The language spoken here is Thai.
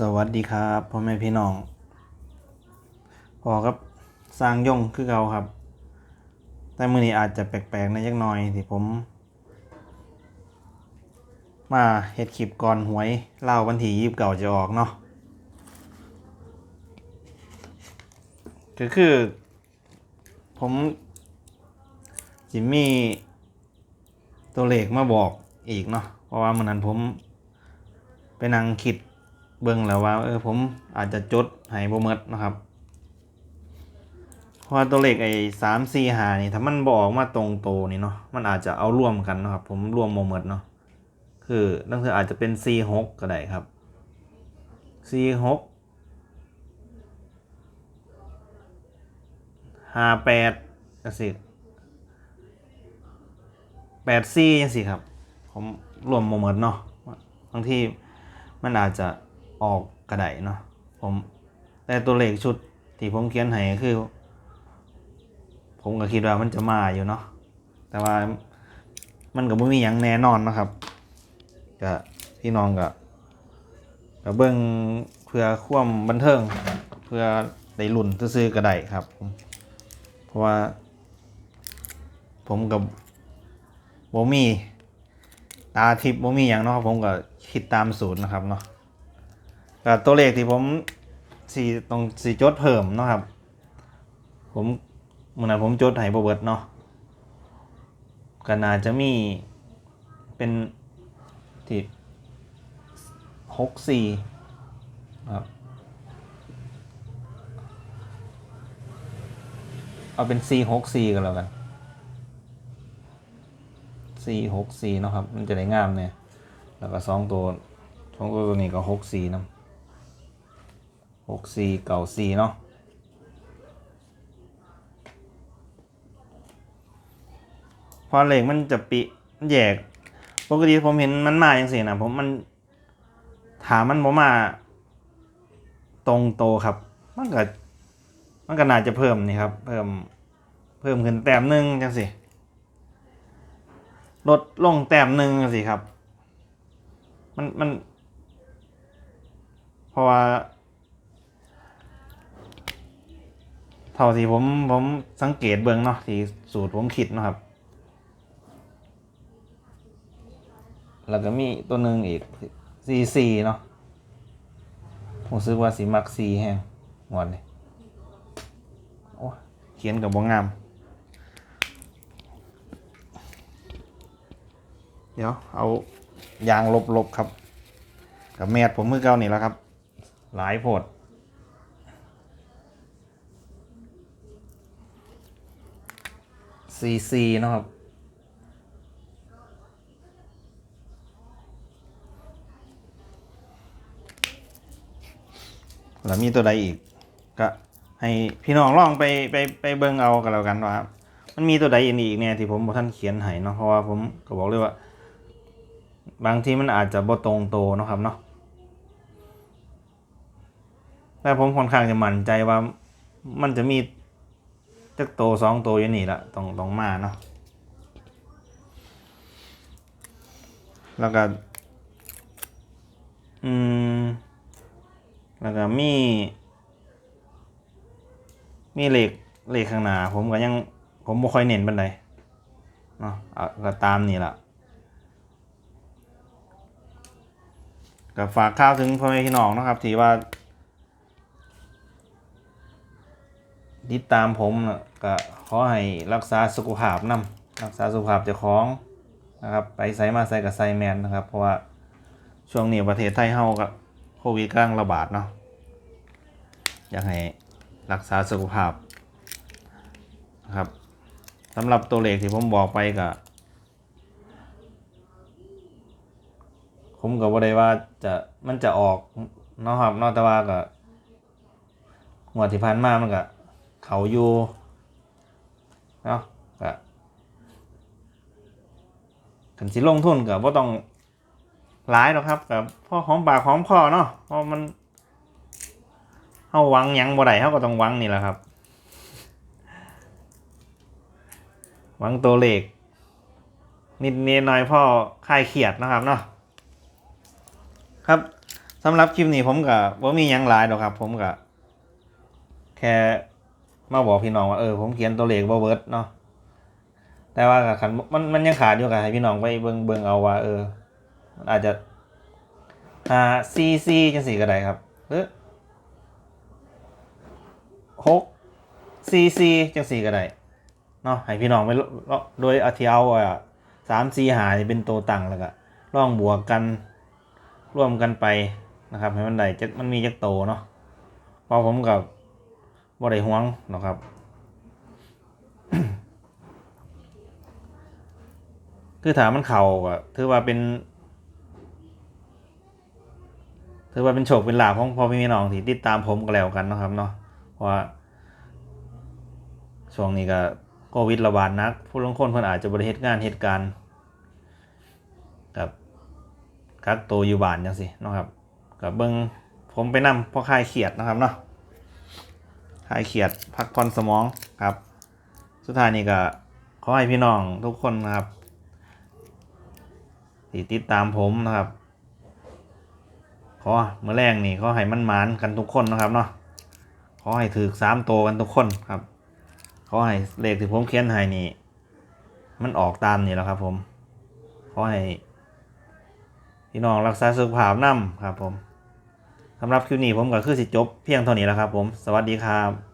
สวัสดีครับพ่อแม่พี่น้องพอครับสร้างย่งคือเราครับ แต่มือนี้อาจจะแปลกๆในยักหน่อยที่ผม มาเฮ็ดคลิปก่อนหวยเล่าวันที่ยีบเก่าจะออกเนาะก็คือ ผมจิมมี่ตัวเลขมาบอกอีกเนาะเพราะว่ามันนั้นผมไปนั่งคิด เบิ่งแล้วว่า เออผมอาจจะจดให้บ่หมดนะครับเพราะว่าตัวเลขไอ้สามสี่หานี่ถ้ามันบอกมาตรงโตนี่เนาะมันอาจจะเอาร่วมกันนะครับ ผมรวมบ่หมดเนาะคือนั่นคืออาจจะเป็นสี่หกก็ได้ครับสี่หกห้าแปดจังสิแปดสี่จังสิครับ ผมรวมบ่หมดเนาะบางที่มันอาจจะ ออกกระไดเนาะผม แต่ตัวเลขชุดที่ผมเขียนให้คือ ผมก็คิดว่ามันจะมาอยู่เนาะแต่ว่ามันก็ไม่มีอย่างแน่นอนนะครับก็พี่น้องก็ก็เบิ่งเพื่อควมบันเทิง เพื่อได้ลุ่นซื้อกระไดครับเพราะว่า ผมกับโบมีตาทิพย์โบมีอย่างเนาะผมก็คิดตามสูตรนะครับเนาะ ตัวเลขที่ผมสี่ตรงสี่จดเพิ่มเนาะครับ ผมเมื่อนั้นผมจดให้บเบิดเนาะก็น่าจะมีเป็นที่หกสี่ครับเอาเป็น C หก C กันแล้วกัน C หก C เนาะครับ มันจะได้งามเนี่ย แล้วก็สองตัวสองตัวตัวนี้ก็หก C นะ หก C เก่า C เนาะพอเหล็กมันจะปิมันแยก ปกติผมเห็นมันมาอย่างเสียนะผมมันถามมันบ่มา ตรงโตครับ มันก็มันก็น่าจะเพิ่มนี่ครับ เพิ่มเพิ่มขึ้นแต้มหนึ่งจังสิลดลงแต้มหนึ่งจังสิครับ มันมันเพราะว่า เท่าที่ผมผมสังเกตเบื้องเนาะที่สูตรผมคิดนะครับ แล้วก็มีตัวหนึ่งอีก C4 เนาะผมซื้อว่าสีมัก C แห้งหมดเลยโอ้เขียนกับบ่งาม เดี๋ยว เอายางลบๆครับ กับแมดผมมือเก่านี่แล้วครับ หลายโพด CC เนะครับ แล้วมีตัวใดอีก ก็ให้พี่น้องลองไปไปไปเบิ่งเอากันแล้วกันว่ามันมีตัวใดอีกเนี่ยที่ผมบ่ท่านเขียนให้เนาะเพราะว่าผมก็บอกเลยว่า บางทีมันอาจจะบ่ตรงโตนะครับเนาะแต่ผมค่อนข้างจะมั่นใจว่ามันจะมี จักโตสองโตอยู่นี่ละตรงตรงมาเนาะแล้วก็อืมแล้วก็มีมีเหล็กเหล็กข้างหน้าผมก็ยังผมบ่ค่อยเน้นปานใดเนาะก็ตามนี่ล่ะก็ฝากข้าวถึงพ่อแม่พี่น้องนะครับที่ว่า ติดตามผมก็ขอให้รักษาสุขภาพนํรักษาสุขภาพเจ้าของนะครับไปใส่มาใส่กับไซแมนนะครับเพราะว่าช่วงนี้ประเทศไทยเฮากับโควิดกำลังระบาดเนาะอยากให้รักษาสุขภาพนะครับสำหรับตัวเลขที่ผมบอกไปก็ผมก็บ่ได้ว่าจะมันจะออกเนาะครับนอกแต่ว่าก็งวดที่ผ่านมามันก็ เขาอยู่เนาะก็ขันสิลงทุนก็บ่ต้องหลายหรอกครับกับพ่อหอมปากหอมคอเนาะเพราะมันเฮาหวังหยังบ่ได้เฮาก็ต้องหวังนี่แหละครับหวังตัวเลขนิดนิดหน่อยพ่อคลายเครียดนะครับเนาะครับสำหรับคลิปนี้ผมก็บ่มีหยังหลายดอกครับ ผมก็แค่ มาบอกพี่น้องว่าเออผมเขียนตัวเลขบ่เบิดเนาะแต่ว่าก็คันมันมันยังขาดอยู่ก็ให้พี่น้องไปเบิ่งเบิ่งเอาว่า เออ อาจจะอ่าซีซีจังสี่ก็ได้ครับหรือหกซีซีจังสี่ก็ได้เนาะให้พี่น้องไปลโดยเอาที่เอาอะสามซีหานี่เป็นตัวตั้งแล้วก็ลองบวกกันร่วมกันไปนะครับให้มันได้จักมันมีจักโตเนาะเพอผมกับ บ่ได้ห่วงหรอกครับคือถามมันเข่าก็ถือว่าเป็นถือว่าเป็นโชคเป็นลาภของพ่อพี่น้องที่ติดตามผมก็แล้วกันนะครับเนาะเพราะว่าช่วงนี้ก็โควิดระบาดนัก ผู้ลงคนเพิ่นอาจจะบริเหตุงานเหตุการณ์กับกักตัวอยู่บ้านจังซี่เนาะครับกับเบิ่งผมไปนำพอคลายเครียดนะครับเนาะายเครียดพักผ่อนสมองครับ สุดท้ายนี้ก็ขอให้พี่น้องทุกคนนะครับที่ติดตามผมนะครับ ขอเมื่อแรงนี่ขอให้มันหมานกันทุกคนนะครับเนาะขอให้ถือสามโตกันทุกคนครับ ขอให้เลขที่ผมเขียนให้นี่ มันออกตามนี่แล้วครับ ผม ขอให้พี่น้องรักษาสุขภาพนำครับ ผม สำหรับคลิปนี้ผมก็คือสิจบเพียงเท่านี้แล้วครับผม สวัสดีครับ